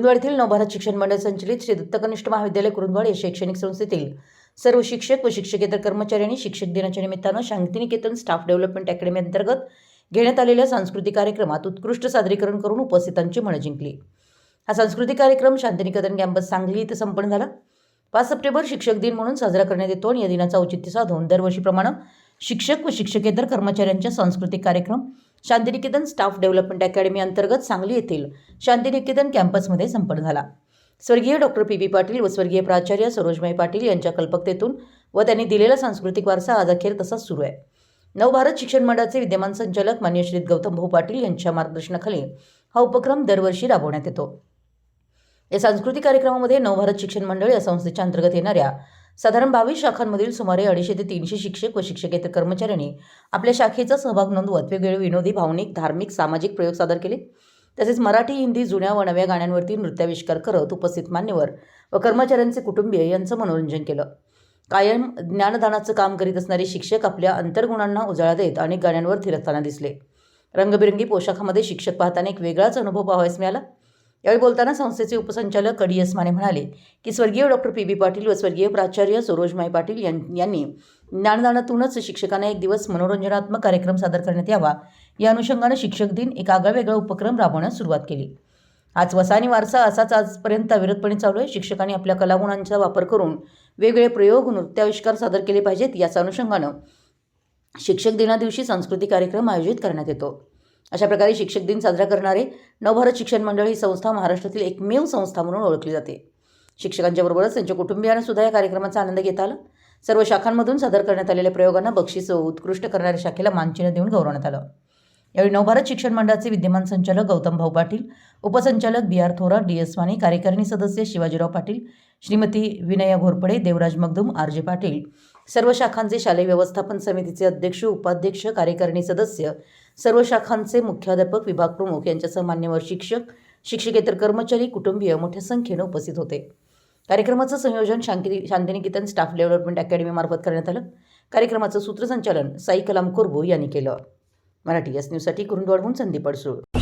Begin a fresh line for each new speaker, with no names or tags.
कुरुंदवाड येथील नवभारत शिक्षण मंडळ संचलित श्री दत्तकनिष्ठ महाविद्यालय कुरुंदवाड या शैक्षणिक संस्थेतील सर्व शिक्षक व शिक्षकेतर कर्मचाऱ्यांनी शिक्षक दिनाच्या निमित्तानं शांतिनिकेतन स्टाफ डेव्हलपमेंट अकॅडमी अंतर्गत घेण्यात आलेल्या सांस्कृतिक कार्यक्रमात उत्कृष्ट सादरीकरण करून उपस्थितांची मनं जिंकली. हा सांस्कृतिक कार्यक्रम शांतिनिकेतन कॅम्पस सांगली इथं संपन्न झाला. पाच सप्टेंबर शिक्षक दिन म्हणून साजरा करण्यात येतो आणि या दिनाचा औचित्य साधून दरवर्षीप्रमाणे शिक्षक व शिक्षकेतर कर्मचाऱ्यांच्या सांस्कृतिक कार्यक्रम शांतिनिकेतन स्टाफ डेव्हलपमेंट अकॅडमी अंतर्गत सांगली येथील शांतिनिकेतन कॅम्पसमध्ये संपन्न झाला. स्वर्गीय डॉक्टर पी. बी पाटील व स्वर्गीय प्राचार्य सरोजमाई पाटील यांच्या कल्पकतेतून व त्यांनी दिलेला सांस्कृतिक वारसा आज अखेर तसाच सुरू आहे. नवभारत शिक्षण मंडळाचे विद्यमान संचालक मान्य श्री गौतम भाऊ पाटील यांच्या मार्गदर्शनाखाली हा उपक्रम दरवर्षी राबवण्यात येतो. या सांस्कृतिक कार्यक्रमामध्ये नवभारत शिक्षण मंडळ या संस्थेच्या अंतर्गत येणाऱ्या साधारण बावीस शाखांमधील सुमारे अडीचशे ते तीनशे शिक्षक व शिक्षकेतर कर्मचाऱ्यांनी आपल्या शाखेचा सहभाग नोंदवत वेगवेगळे विनोदी भावनिक धार्मिक सामाजिक प्रयोग सादर केले. तसेच मराठी हिंदी जुन्या व नव्या गाण्यांवरती नृत्याविष्कार करत उपस्थित मान्यवर व कर्मचाऱ्यांचे कुटुंबीय यांचं मनोरंजन केलं. कायम ज्ञानदानाचं काम करीत असणारे शिक्षक आपल्या अंतर्गुणांना उजाळा देत अनेक गाण्यांवर थिरकताना दिसले. रंगबिरंगी पोशाखामध्ये शिक्षक पाहताना एक वेगळाच अनुभव पाहावयास मिळाला. यावेळी बोलताना संस्थेचे उपसंचालक कडी यसमाने म्हणाले की स्वर्गीय डॉक्टर पी. बी. पाटील व स्वर्गीय प्राचार्य सरोजमाई पाटील यां- यांनी ज्ञानदानातूनच शिक्षकांना एक दिवस मनोरंजनात्मक कार्यक्रम सादर करण्यात यावा. या अनुषंगानं शिक्षक दिन एक आगळावेगळा उपक्रम राबवण्यास सुरुवात केली. आज वसानी वारसा असाच आजपर्यंत अविरतपणे चालू आहे. शिक्षकांनी आपल्या कलागुणांचा वापर करून वेगवेगळे प्रयोग नृत्याविष्कार सादर केले पाहिजेत. याच अनुषंगानं शिक्षक दिनादिवशी सांस्कृतिक कार्यक्रम आयोजित करण्यात येतो. अशा प्रकारे शिक्षक दिन साजरा करणारे नवभारत शिक्षण मंडळ ही संस्था महाराष्ट्रातील एकमेव संस्था म्हणून ओळखली जाते. शिक्षकांच्या बरोबरच त्यांच्या कुटुंबियांना सुद्धा या कार्यक्रमाचा आनंद घेता आला. सर्व शाखांमधून सादर करण्यात आलेल्या प्रयोगांना बक्षीस उत्कृष्ट करणाऱ्या शाखेला मानचिन्ह देऊन गौरवण्यात आलं. यावेळी नवभारत शिक्षण मंडळाचे विद्यमान संचालक गौतम भाऊ पाटील उपसंचालक B R Thora D S Wani कार्यकारिणी सदस्य शिवाजीराव पाटील श्रीमती विनया घोरपडे देवराज मगदूम आर जे पाटील. सर्व शाखांचे शालेय व्यवस्थापन समितीचे अध्यक्ष उपाध्यक्ष कार्यकारिणी सदस्य सर्व शाखांचे मुख्याध्यापक विभाग प्रमुख यांच्यासह मान्यवर शिक्षक शिक्षकेतर कर्मचारी कुटुंबीय मोठ्या संख्येनं उपस्थित होते. कार्यक्रमाचं संयोजन शांती शांतिनिकेतन स्टाफ डेव्हलपमेंट अकॅडमीमार्फत करण्यात आलं. कार्यक्रमाचं सूत्रसंचालन साई कलाम कोरबू यांनी केलं. मराठी एस न्यूजसाठी कुरुंदवाडहून संदीप अडसूळ.